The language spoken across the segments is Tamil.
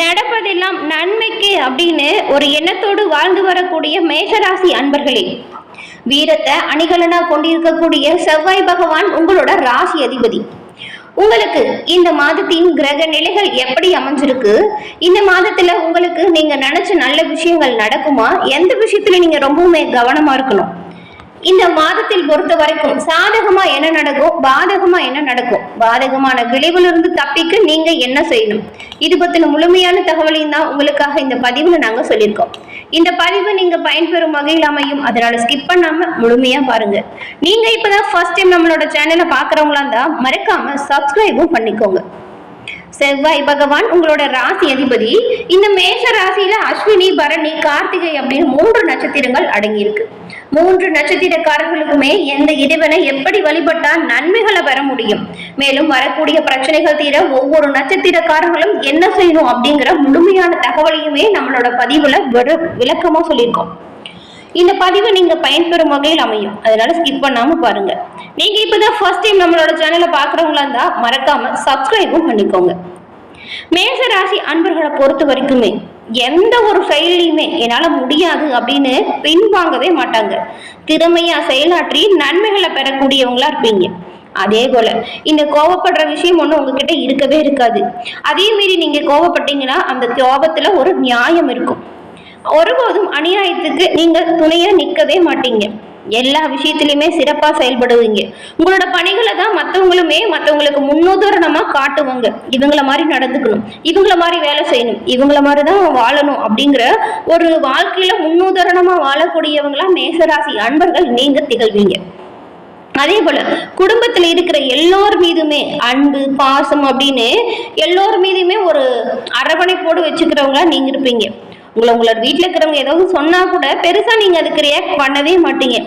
நடப்பதெல்லாம் நன்மைக்கு அப்படின்னு ஒரு எண்ணத்தோடு வாழ்ந்து வரக்கூடிய மேஷராசி அன்பர்களே. வீரத்தை அணிகலனா கொண்டிருக்கக்கூடிய செவ்வாய் பகவான் உங்களோட ராசி அதிபதி. உங்களுக்கு இந்த மாதத்தின் கிரக நிலைகள் எப்படி அமைஞ்சிருக்கு? இந்த மாதத்துல உங்களுக்கு நீங்க நினைச்ச நல்ல விஷயங்கள் நடக்குமா? எந்த விஷயத்துல நீங்க ரொம்பவுமே கவனமா இருக்கணும்? இந்த மாதத்தில் பொறுத்த வரைக்கும் சாதகமா என்ன நடக்கும் பாதகமா என்ன நடக்கும் பாதகமான விளைவிலிருந்து தப்பிக்க நீங்க என்ன செய்யணும்? இது பத்தின முழுமையான தகவலையும் தான் உங்களுக்காக இந்த பதிவுல நாங்க சொல்லியிருக்கோம். இந்த பதிவு நீங்க பயன்பெறும் வகையில் அமையும். அதனால ஸ்கிப் பண்ணாம முழுமையா பாருங்க. நீங்க இப்பதான் ஃபர்ஸ்ட் டைம் நம்மளோட சேனலை பாக்குறவங்களா இருந்தா மறக்காம சப்ஸ்கிரைபும் பண்ணிக்கோங்க. செவ்வாய் பகவான் உங்களோட ராசி அதிபதி. இந்த மேஷ ராசியில அஸ்வினி பரணி கார்த்திகை அப்படின்னு மூன்று நட்சத்திரங்கள் அடங்கியிருக்கு. மூன்று நட்சத்திரக்காரர்களுக்குமே எந்த இறைவனை எப்படி வழிபட்டால் நன்மைகளை பெற முடியும்? மேலும் வரக்கூடிய பிரச்சனைகள் தீர ஒவ்வொரு நட்சத்திரக்காரர்களும் என்ன செய்யணும் அப்படிங்கிற முழுமையான தகவலையுமே நம்மளோட பதிவுல விளக்கமா சொல்லியிருக்கோம். இந்த பதிவு நீங்க பயன்பெறும் வகையில் அமையும். அதனால ஸ்கிப் பண்ணாம பாருங்க. நீங்க இப்பதான் ஃபர்ஸ்ட் டைம் நம்மளோட சேனலை பாக்குறவங்களா இருந்தா மறக்காம சப்ஸ்கிரைபும் பண்ணிக்கோங்க. மேச ராசி அன்பர்களை பொறுத்த வரைக்குமே எந்த ஒரு செயலையுமே என்னால முடியாது அப்படின்னு பின்வாங்கவே மாட்டாங்க. திறமையா செயலாற்றி நன்மைகளை பெறக்கூடியவங்களா இருப்பீங்க. அதே போல இந்த கோவப்படுற விஷயம் ஒண்ணு உங்ககிட்ட இருக்கவே இருக்காது. அதே மீறி நீங்க கோவப்பட்டீங்கன்னா அந்த கோபத்துல ஒரு நியாயம் இருக்கும். ஒருபோதும் அநியாயத்துக்கு நீங்கள் துணையா நிற்கவே மாட்டீங்க. எல்லா விஷயத்திலுமே சிறப்பா செயல்படுவீங்க. உங்களோட பணிகளை தான் மற்றவங்களுமே மற்றவங்களுக்கு முன்னுதாரணமா காட்டுவாங்க. இவங்கள மாதிரி நடந்துக்கணும். இவங்கள மாதிரி வேலை செய்யணும். இவங்கள மாதிரி தான் வாழணும் அப்படிங்கிற ஒரு வாழ்க்கையில முன்னுதாரணமா வாழக்கூடியவங்களா மேசராசி அன்பர்கள் நீங்க திகழ்வீங்க. அதே போல குடும்பத்துல இருக்கிற எல்லோர் மீதுமே அன்பு பாசம் அப்படின்னு எல்லோர் மீதுமே ஒரு அரவணைப்போடு வச்சுக்கிறவங்களா நீங்க இருப்பீங்க. உங்களை உங்களோட வீட்டில் இருக்கிறவங்க ஏதாவது சொன்னா கூட பெருசா நீங்க அதுக்கு ரியாக்ட் பண்ணவே மாட்டீங்க.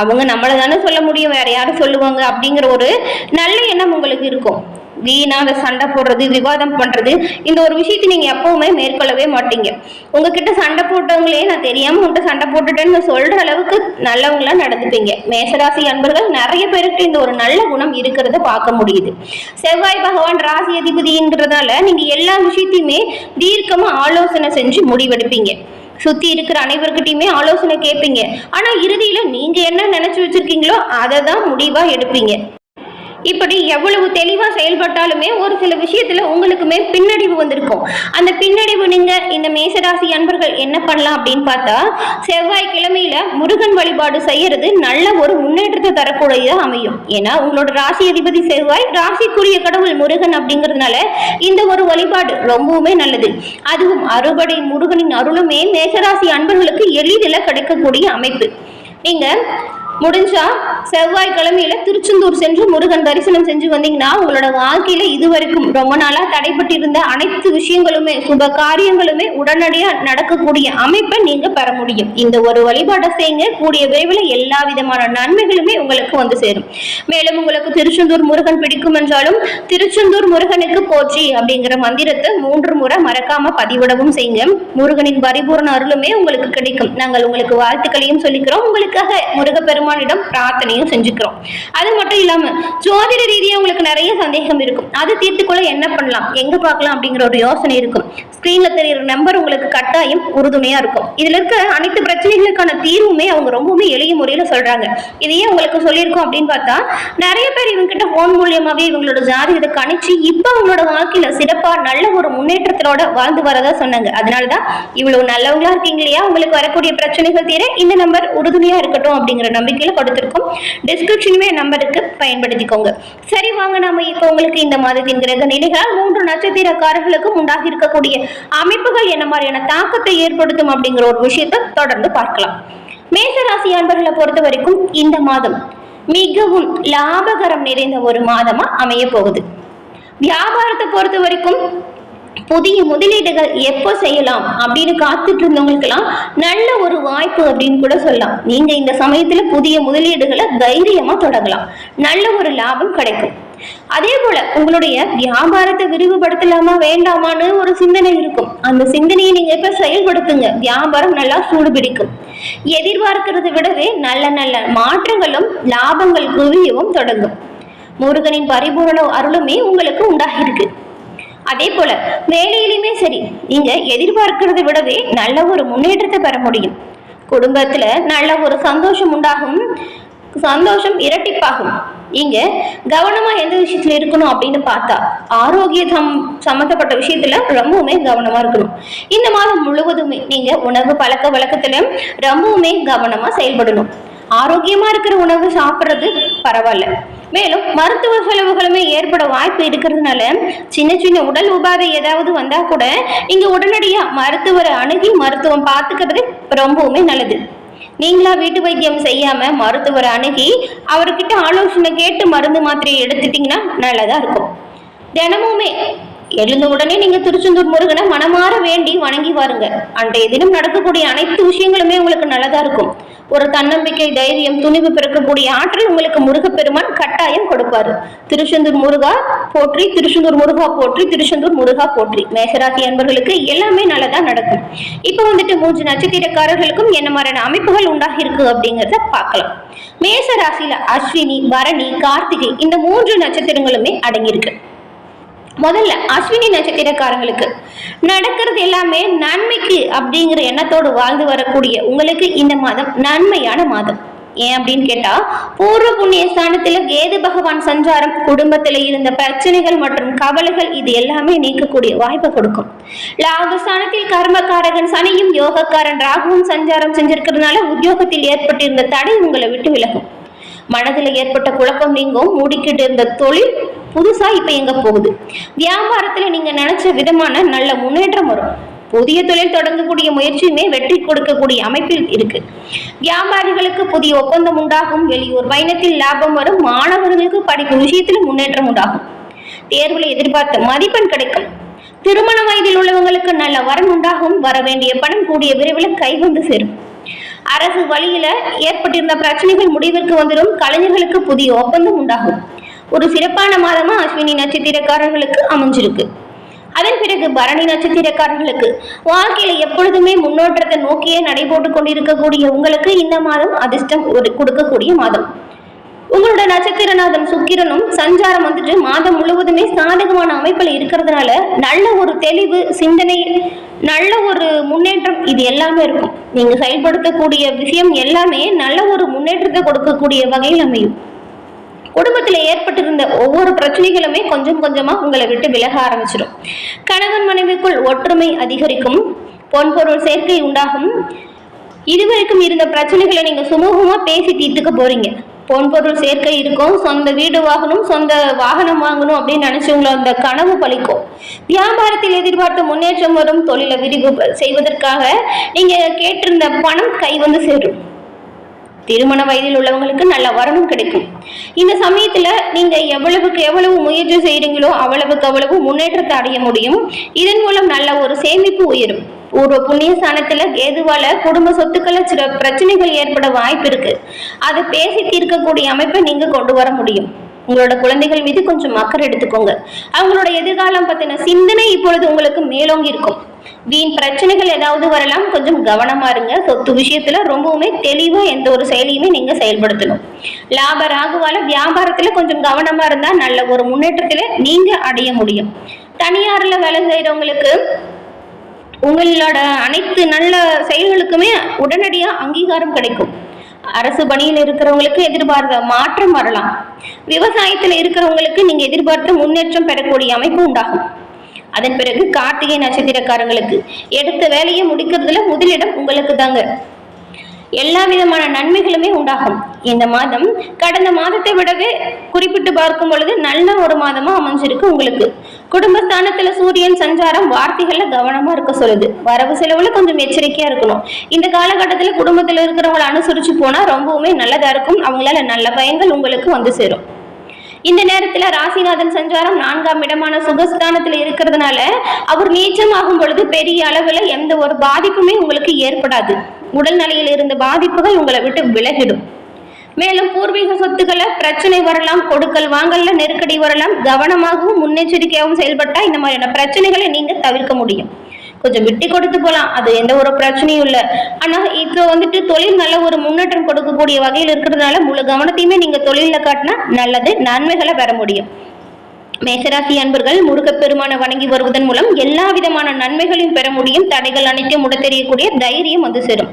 அவங்க நம்மளை தானே சொல்ல முடியும் வேற யாரும் சொல்லுவாங்க அப்படிங்கிற ஒரு நல்ல எண்ணம் உங்களுக்கு இருக்கும். வீணா அதை சண்டை போடுறது விவாதம் பண்றது இந்த ஒரு விஷயத்தை நீங்க எப்பவுமே மேற்கொள்ளவே மாட்டீங்க. உங்ககிட்ட சண்டை போட்டவங்களே நான் தெரியாம உங்கள்கிட்ட சண்டை போட்டுட்டேன்னு சொல்ற அளவுக்கு நல்லவங்களா நடந்துப்பீங்க. மேசராசி அன்பர்கள் நிறைய பேருக்கு இந்த ஒரு நல்ல குணம் இருக்கிறத பார்க்க முடியுது. செவ்வாய் பகவான் ராசி அதிபதிங்கிறதால நீங்க எல்லா விஷயத்தையுமே தீர்க்கமா ஆலோசனை செஞ்சு முடிவெடுப்பீங்க. சுத்தி இருக்கிற அனைவர்கிட்டயுமே ஆலோசனை கேட்பீங்க. ஆனா இறுதியில நீங்க என்ன நினைச்சு வச்சிருக்கீங்களோ அதை தான் முடிவா எடுப்பீங்க. இப்படி எவ்வளவு தெளிவாக செயல்பட்டாலுமே ஒரு சில விஷயத்துல உங்களுக்குமே பின்னடைவு வந்திருக்கும். அந்த பின்னடைவு நீங்க இந்த மேசராசி அன்பர்கள் என்ன பண்ணலாம் அப்படின்னு பார்த்தா செவ்வாய் கிழமையில முருகன் வழிபாடு செய்யறது நல்ல ஒரு முன்னேற்றத்தை தரக்கூடியதாக அமையும். ஏன்னா உங்களோட ராசி அதிபதி செவ்வாய் ராசிக்குரிய கடவுள் முருகன் அப்படிங்கிறதுனால இந்த ஒரு வழிபாடு ரொம்பவுமே நல்லது. அதுவும் அறுபடை முருகனின் அருளுமே மேசராசி அன்பர்களுக்கு எளிதில் கிடைக்கக்கூடிய அமைப்பு. நீங்க முடிஞ்சா செவ்வாய்க்கிழமையில திருச்செந்தூர் சென்று முருகன் தரிசனம் செஞ்சு வந்தீங்கன்னா உங்களோட வாழ்க்கையில இதுவரைக்கும் ரொம்ப நாளா தடைப்பட்டிருந்த அனைத்து விஷயங்களுமே சுப காரியங்களுமே உடனடியா நடக்கக்கூடிய அமைப்பை நீங்க பெற முடியும். இந்த ஒரு வழிபாட்டை செய்யுங்க. கூடிய விரைவில் எல்லா விதமான நன்மைகளுமே உங்களுக்கு வந்து சேரும். மேலும் உங்களுக்கு திருச்செந்தூர் முருகன் பிடிக்கும் என்றாலும் திருச்செந்தூர் முருகனுக்கு போற்றி அப்படிங்கிற மந்திரத்தை மூன்று முறை மறக்காம பதிவிடவும் செய்யுங்க. முருகனின் பரிபூர்ண அருளுமே உங்களுக்கு கிடைக்கும். நாங்கள் உங்களுக்கு வாழ்த்துக்களையும் சொல்லிக்கிறோம். உங்களுக்காக முருகப்பெரும் பெருமானிடம் பிரார்த்தனையும் செஞ்சுக்கிறோம். அது மட்டும் இல்லாம ஜோதிட ரீதியா உங்களுக்கு நிறைய சந்தேகம் இருக்கும். அது தீர்த்துக்கொள்ள என்ன பண்ணலாம்? எங்க பார்க்கலாம் அப்படிங்கிற ஒரு யோசனை இருக்கும். ஸ்கிரீன்ல தெரியுற நம்பர் உங்களுக்கு கட்டாயம் உறுதுணையா இருக்கும். இதுல இருக்க அனைத்து பிரச்சனைகளுக்கான தீர்வுமே அவங்க ரொம்பவுமே எளிய முறையில சொல்றாங்க. இதையே உங்களுக்கு சொல்லியிருக்கோம் அப்படின்னு பார்த்தா நிறைய பேர் இவங்க கிட்ட போன் மூலியமாவே இவங்களோட ஜாதகத்தை கணிச்சு இப்ப அவங்களோட வாழ்க்கையில சிறப்பா நல்ல ஒரு முன்னேற்றத்தோட வாழ்ந்து வரதா சொன்னாங்க. அதனாலதான் இவ்வளவு நல்லவங்களா இருக்கீங்க இல்லையா? உங்களுக்கு வரக்கூடிய பிரச்சனைகள் தீர இந்த நம்பர் உறுதுணையா இருக்கட்டும் அப்படிங்கிற நம்பிக்கை கீழே கொடுத்துருக்கோம். டிஸ்கிரிப்ஷனுமே நம்பருக்கு பயன்படுத்திக்கோங்க. சரி வாங்க நாம இப்போ உங்களுக்கு இந்த மாதத்தின் கிரக நிலைகளால் மூன்று நட்சத்திரக்காரர்களுக்கும் உண்டாகி இருக்கக்கூடிய அமைப்புகள் என்ன மாதிரியான தாக்கத்தை ஏற்படுத்தும் அப்படிங்கிற ஒரு விஷயத்தை தொடர்ந்து பார்க்கலாம். மேசராசி அன்பர்களை பொறுத்த வரைக்கும் இந்த மாதம் மிகவும் லாபகரம் நிறைந்த ஒரு மாதமா அமைய போகுது. வியாபாரத்தை பொறுத்த வரைக்கும் புதிய முதலீடுகள் எப்போ செய்யலாம் அப்படின்னு காத்துட்டு இருந்தவங்களுக்கெல்லாம் நல்ல ஒரு வாய்ப்பு அப்படின்னு கூட சொல்லலாம். நீங்க இந்த சமயத்துல புதிய முதலீடுகளை தைரியமா தொடங்கலாம். நல்ல ஒரு லாபம் கிடைக்கும். அதே போல உங்களுடைய வியாபாரத்தை விரிவுபடுத்தலாமா வேண்டாமான்னு ஒரு சிந்தனை இருக்கும். அந்த சிந்தனையை நீங்க இப்ப செயல்படுத்துங்க. வியாபாரம் நல்லா சூடு பிடிக்கும். எதிர்பார்க்கிறத விடவே நல்ல நல்ல மாற்றங்களும் லாபங்கள் குவியவும் தொடங்கும். முருகனின் பரிபூரண அருளுமே உங்களுக்கு உண்டாகிருக்கு. அதே போல வேலையிலுமே சரி நீங்க எதிர்பார்க்கிறதை விடவே நல்ல ஒரு முன்னேற்றத்தை பெற முடியும். குடும்பத்துல நல்ல ஒரு சந்தோஷம் உண்டாகும் சந்தோஷம் இரட்டிப்பாகும். நீங்க கவனமா எந்த விஷயத்துல இருக்கணும் அப்படின்னு பார்த்தா ஆரோக்கிய சம் சம்பந்தப்பட்ட விஷயத்துல ரொம்பவுமே கவனமா இருக்கணும். இந்த மாதம் முழுவதுமே நீங்க உணவு பழக்க வழக்கத்துல ரொம்பவுமே கவனமா செயல்படணும். ஆரோக்கியமா இருக்கிற உணவு சாப்பிட்றது பரவாயில்ல. மேலும் மருத்துவ செலவுகளுமே ஏற்பட வாய்ப்பு இருக்கிறதுனால சின்ன சின்ன உடல் உபாதை ஏதாவது வந்தா கூட நீங்க உடனடியா மருத்துவரை அணுகி மருத்துவம் பார்த்துக்கிறது ரொம்பவுமே நல்லது. நீங்களா வீட்டு வைத்தியம் செய்யாம மருத்துவரை அணுகி அவர்கிட்ட ஆலோசனை கேட்டு மருந்து மாத்திரையை எடுத்துட்டீங்கன்னா நல்லதா இருக்கும். தினமுமே எழுந்த உடனே நீங்க திருச்செந்தூர் முருகனை மனமாற வேண்டி வணங்கி வாருங்க. அன்றைய தினம் நடக்கக்கூடிய அனைத்து விஷயங்களுமே உங்களுக்கு நல்லதா இருக்கும். ஒரு தன்னம்பிக்கை தைரியம் துணிவு பிறக்கக்கூடிய ஆற்றல் உங்களுக்கு முருகப்பெருமான் கட்டாயம் கொடுப்பாரு. திருச்செந்தூர் முருகா போற்றி திருச்செந்தூர் முருகா போற்றி திருச்செந்தூர் முருகா போற்றி. மேசராசி அன்பர்களுக்கு எல்லாமே நல்லதா நடக்கும். இப்போ வந்துட்டு மூன்று நட்சத்திரக்காரர்களுக்கும் என்ன மாதிரியான அமைப்புகள் உண்டாகி இருக்கு அப்படிங்கிறத பார்க்கலாம். மேச ராசியில அஸ்வினி பரணி கார்த்திகை இந்த மூன்று நட்சத்திரங்களுமே அடங்கியிருக்கு. முதல்ல அஸ்வினி நட்சத்திரக்காரங்களுக்கு. நடக்கிறது எல்லாமே நன்மைக்கு அப்படிங்கிற எண்ணத்தோடு வாழ்ந்து வரக்கூடிய உங்களுக்கு இந்த மாதம் நன்மையான மாதம். ஏன் அப்படின்னு கேட்டா பூர்வ புண்ணிய ஸ்தானத்துல கேது பகவான் சஞ்சாரம் குடும்பத்துல இருந்த பிரச்சனைகள் மற்றும் கவலைகள் இது எல்லாமே நீக்கக்கூடிய வாய்ப்பை கொடுக்கும். லாபஸ்தானத்தில் கர்மகாரகன் சனியும் யோகக்காரன் ராகுவும் சஞ்சாரம் செஞ்சிருக்கிறதுனால உத்தியோகத்தில் ஏற்பட்டிருந்த தடை உங்களை விட்டு விலகும். மனதில் ஏற்பட்ட குழப்பம் நீங்கும் மூடிக்கிட்டு இருந்த தொழில் புதுசா இப்ப எங்க போகுது? வியாபாரத்துல நீங்க நினைச்ச விதமான நல்ல முன்னேற்றம் வரும். புதிய தொழில் தொடங்கக்கூடிய முயற்சியுமே வெற்றி கொடுக்கக்கூடிய அமைப்பில் இருக்கு. வியாபாரிகளுக்கு புதிய ஒப்பந்தம் உண்டாகும் வெளியூர் பயணத்தில் லாபம் வரும் மாணவர்களுக்கு படிப்பு விஷயத்துல முன்னேற்றம் உண்டாகும். தேர்வுல எதிர்பார்த்த மதிப்பெண் கிடைக்கும். திருமண வயதில் உள்ளவங்களுக்கு நல்ல வரன் உண்டாகும் வர வேண்டிய பணம் கூடிய விரைவில் கை வந்து சேரும். அரசு வழியில ஏற்பட்டிருந்த பிரச்சனைகள் முடிவிற்கு வந்துடும். கலைஞர்களுக்கு புதிய ஒப்பந்தம் உண்டாகும். ஒரு சிறப்பான மாதமா அஸ்வினி நட்சத்திரக்காரர்களுக்கு அமைஞ்சிருக்கு. அதன் பிறகு பரணி நட்சத்திரக்காரர்களுக்கு வாழ்க்கையில எப்பொழுதுமே முன்னோற்றத்தை நோக்கியே நடைபோட்டு கொண்டிருக்கக்கூடிய உங்களுக்கு இந்த மாதம் அதிர்ஷ்டம் ஒரு கொடுக்கக்கூடிய மாதம். உங்களோட நட்சத்திரநாதன் சுக்கிரனும் சஞ்சாரம் வந்துட்டு மாதம் முழுவதுமே சாதகமான அமைப்பில் இருக்கிறதுனால நல்ல ஒரு தெளிவு சிந்தனை நல்ல ஒரு முன்னேற்றம் இது எல்லாமே இருக்கும். நீங்க செயல்படுத்தக்கூடிய விஷயம் எல்லாமே நல்ல ஒரு முன்னேற்றத்தை கொடுக்கக்கூடிய வகையில் அமையும். குடும்பத்தில் ஏற்பட்டிருந்த ஒவ்வொரு பிரச்சனைகளுமே கொஞ்சம் கொஞ்சமா உங்களை விட்டு விலக ஆரம்பிச்சிடும். கணவன் மனைவிக்குள் ஒற்றுமை அதிகரிக்கும் பொன்பொருள் சேர்க்கை உண்டாகும். இதுவரைக்கும் இருந்த பிரச்சனைகளை நீங்க சுமூகமா பேசி தீர்த்துக்க போறீங்க. பொன்பொருள் சேர்க்கை இருக்கும். சொந்த வீடு வாங்கணும் சொந்த வாகனம் வாங்கணும் அப்படின்னு நினைச்சவங்கள அந்த கனவு பழிக்கும். வியாபாரத்தில் எதிர்பார்த்த முன்னேற்றம் வரும். தொழிலை விரிவு செய்வதற்காக நீங்க கேட்டிருந்த பணம் கை வந்து சேரும். திருமண வயதில் உள்ளவங்களுக்கு நல்ல வரணும் கிடைக்கும். இந்த சமயத்துல நீங்க எவ்வளவுக்கு எவ்வளவு முயற்சி செய்யறீங்களோ அவ்வளவுக்கு அவ்வளவு முன்னேற்றத்தை அடைய முடியும். இதன் மூலம் நல்ல ஒரு சேமிப்பு உயரும். ஒரு புண்ணிய ஸ்தானத்துல கேதுவால குடும்ப சொத்துக்கள சில பிரச்சனைகள் ஏற்பட வாய்ப்பு இருக்கு. அதை பேசி தீர்க்கக்கூடிய அமைப்பை நீங்க கொண்டு வர முடியும். உங்களோட குழந்தைகள் மீது கொஞ்சம் அக்கறை எடுத்துக்கோங்க. அவங்களோட எதிர்காலம் பத்தின சிந்தனை இப்பொழுது உங்களுக்கு மேலோங்கி இருக்கும். வீண் பிரச்சனைகள் ஏதாவது வரலாம் கொஞ்சம் கவனமா இருங்க. சொத்து விஷயத்துல ரொம்பவுமே தெளிவா எந்த ஒரு செயலியுமே நீங்க செயல்படுத்தணும். லாப ராகுவால வியாபாரத்துல கொஞ்சம் கவனமா இருந்தா நல்ல ஒரு முன்னேற்றத்துல நீங்க அடைய முடியும். தனியார்ல வேலை செய்யறவங்களுக்கு உங்களோட அனைத்து நல்ல செயல்களுக்குமே உடனடியாக அங்கீகாரம் கிடைக்கும். அரசு பணியில் இருக்கிறவங்களுக்கு எதிர்பார்த்த மாற்றம் வரலாம். விவசாயத்தில் இருக்கிறவங்களுக்கு நீங்க எதிர்பார்த்த முன்னேற்றம் பெறக்கூடிய அமைப்பு உண்டாகும். அதன் பிறகு கார்த்திகை நட்சத்திரக்காரங்களுக்கு எடுத்த வேலையை முடிக்கிறதுல முதலிடம் உங்களுக்கு தாங்க எல்லா விதமான நன்மைகளுமே உண்டாகும். இந்த மாதம் கடந்த மாதத்தை விடவே குறிப்பிட்டு பார்க்கும் பொழுது நல்ல ஒரு மாதமா அமைஞ்சிருக்கு உங்களுக்கு. குடும்பஸ்தானத்துல சூரியன் சஞ்சாரம் வார்த்தைகள்ல கவனமா இருக்க சொல்லுது. வரவு செலவுல கொஞ்சம் எச்சரிக்கையா இருக்கணும். இந்த காலகட்டத்துல குடும்பத்துல இருக்கிறவங்களை அனுசரிச்சு போனா ரொம்பவுமே நல்லதா இருக்கும். அவங்களால நல்ல பயன்கள் உங்களுக்கு வந்து சேரும். இந்த நேரத்துல ராசிநாதன் சஞ்சாரம் நான்காம் இடமான சுகஸ்தானத்துல இருக்கிறதுனால அவர் நீச்சமாகும் பொழுது பெரிய அளவுல எந்த ஒரு பாதிப்புமே உங்களுக்கு ஏற்படாது. உடல் நிலையில் இருந்த பாதிப்புகள் உங்களை விட்டு விலகிடும். மேலும் பூர்வீக சொத்துக்களை பிரச்சனை வரலாம் கொடுக்கல் வாங்கல்ல நெருக்கடி வரலாம் கவனமாகவும் முன்னெச்சரிக்கையாகவும் செயல்பட்டா இந்த மாதிரியான பிரச்சனைகளை நீங்க தவிர்க்க முடியும். கொஞ்சம் விட்டு கொடுத்து போகலாம் அது எந்த ஒரு பிரச்சனையும் இல்லை. ஆனால் இப்போ வந்துட்டு தொழில் நல்ல ஒரு முன்னேற்றம் கொடுக்கக்கூடிய வகையில் இருக்கிறதுனால முழு கவனத்தையுமே நீங்கள் தொழிலில் காட்டினா நல்லது நன்மைகளை பெற முடியும். மேசராசி அன்பர்கள் முருகப்பெருமான வணங்கி வருவதன் மூலம் எல்லா விதமான நன்மைகளையும் பெற முடியும். தடைகள் அனைத்தையும் உடத்தெறியக்கூடிய தைரியம் வந்து சேரும்.